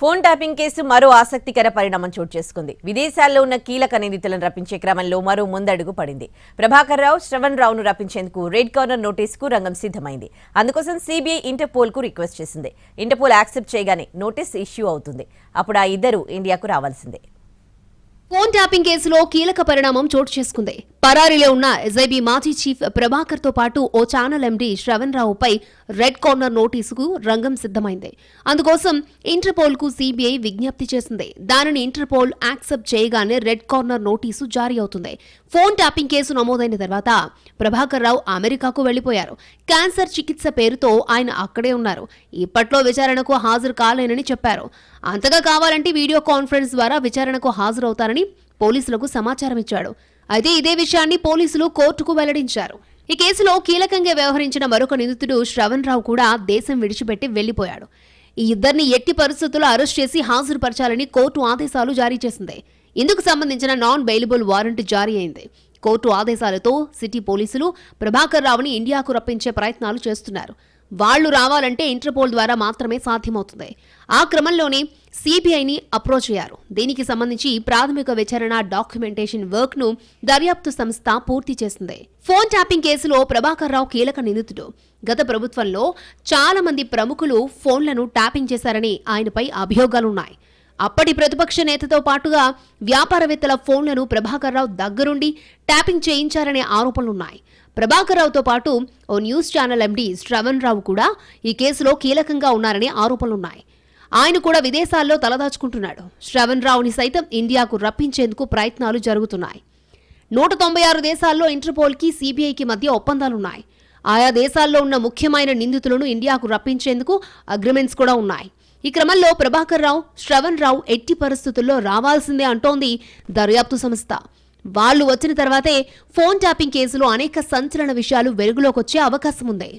Phone tapping case మరో ఆసక్తికర పరిణామం చోటు చేసుకుంది. విదేశాల్లో ఉన్న కీలక నిందితులను రప్పించే క్రమంలో మరో ముందడుగు పడింది. ప్రభాకర్ రావు శ్రవణ్ రావును రప్పించేందుకు రెడ్ కార్నర్ నోటీసుకు రంగం సిద్ధమైంది. అందుకోసం సిబిఐ ఇంటర్పోల్కు రిక్వెస్ట్ చేసింది. ఇంటర్పోల్ యాక్సెప్ట్ చేయగానే నోటీస్ ఇష్యూ అవుతుంది. అప్పుడు ఆ ఇద్దరు ఇండియాకు రావాల్సిందే. ఫోన్ ట్యాపింగ్ కేసులో కీలక పరిణామం చోటు చేసుకుంది. పరారీలో ఉన్న ఎస్ఐబీ మాజీ చీఫ్ ప్రభాకర్తో పాటు ఓ ఛానల్ ఎండీ శ్రవణ్ రావుపై రెడ్ కార్నర్ నోటీసుకు రంగం సిద్ధమైంది. అందుకోసం ఇంటర్పోల్కు సిబిఐ విజ్ఞప్తి చేసింది. దానిని ఇంటర్పోల్ యాక్సెప్ట్ చేయగానే రెడ్ కార్నర్ నోటీసు జారీ అవుతుంది. ఫోన్ ట్యాపింగ్ కేసు నమోదైన తర్వాత ప్రభాకర్ రావు అమెరికాకు వెళ్ళిపోయారు క్యాన్సర్ చికిత్స పేరుతో ఆయన అక్కడే ఉన్నారు. ఇప్పట్లో విచారణకు హాజరు కాలేనని చెప్పారు. అంతగా కావాలంటే వీడియో కాన్ఫరెన్స్ ద్వారా విచారణకు హాజరవుతారని పోలీసులకు సమాచారం ఇచ్చాడు అయితే ఇదే విషయాన్ని పోలీసులు కోర్టుకు వెల్లడించారు. ఈ కేసులో కీలకంగా వ్యవహరించిన మరొక నిందితుడు శ్రవణ్ రావు కూడా దేశం విడిచిపెట్టి వెళ్ళిపోయాడు ఈ ఇద్దరిని ఎట్టి పరిస్థితుల్లో అరెస్ట్ చేసి హాజరుపరచాలని కోర్టు ఆదేశాలు జారీ చేసింది. ఇందుకు సంబంధించిన నాన్ బెయిలబుల్ వారెంట్ జారీ అయింది. కోర్టు ఆదేశాలతో సిటీ పోలీసులు ప్రభాకర్ రావుని ఇండియాకు రప్పించే ప్రయత్నాలు చేస్తున్నారు. వాళ్ళు రావాలంటే ఇంటర్పోల్ ద్వారా మాత్రమే సాధ్యమవుతుంది. ఆ క్రమంలోనే సిబిఐని అప్రోచ్ అయ్యారు. దీనికి సంబంధించి ప్రాథమిక విచారణ డాక్యుమెంటేషన్ వర్క్ను దర్యాప్తు సంస్థ పూర్తి చేసింది. ఫోన్ ట్యాపింగ్ కేసులో ప్రభాకర్ రావు కీలక నిందితుడు. గత ప్రభుత్వంలో చాలా మంది ప్రముఖులు ఫోన్లను ట్యాపింగ్ చేశారని ఆయనపై అభియోగాలున్నాయి. అప్పటి ప్రతిపక్ష నేతతో పాటుగా వ్యాపారవేత్తల ఫోన్లను ప్రభాకర్ రావు దగ్గరుండి ట్యాపింగ్ చేయించారనే ఆరోపణలున్నాయి. ప్రభాకర్ రావుతో పాటు ఓ news channel MD Shravan Rao కూడా ఈ కేసులో కీలకంగా ఉన్నారనే ఆరోపణలున్నాయి. ఆయన కూడా విదేశాల్లో తలదాచుకుంటున్నాడు. శ్రవణ్ రావుని సైతం ఇండియాకు రప్పించేందుకు ప్రయత్నాలు జరుగుతున్నాయి. నూట తొంభై ఆరు దేశాల్లో ఇంటర్పోల్కి సిబిఐకి మధ్య ఒప్పందాలున్నాయి. ఆయా దేశాల్లో ఉన్న ముఖ్యమైన నిందితులను ఇండియాకు రప్పించేందుకు అగ్రిమెంట్స్ కూడా ఉన్నాయి. ఈ క్రమంలో ప్రభాకర్ రావు శ్రవణ్ రావు ఎట్టి పరిస్థితుల్లో రావాల్సిందే అంటోంది దర్యాప్తు సంస్థ. వాళ్ళు వచ్చిన తర్వాతే ఫోన్ ట్యాపింగ్ కేసులో అనేక సంచలన విషయాలు వెలుగులోకి వచ్చే అవకాశం ఉంది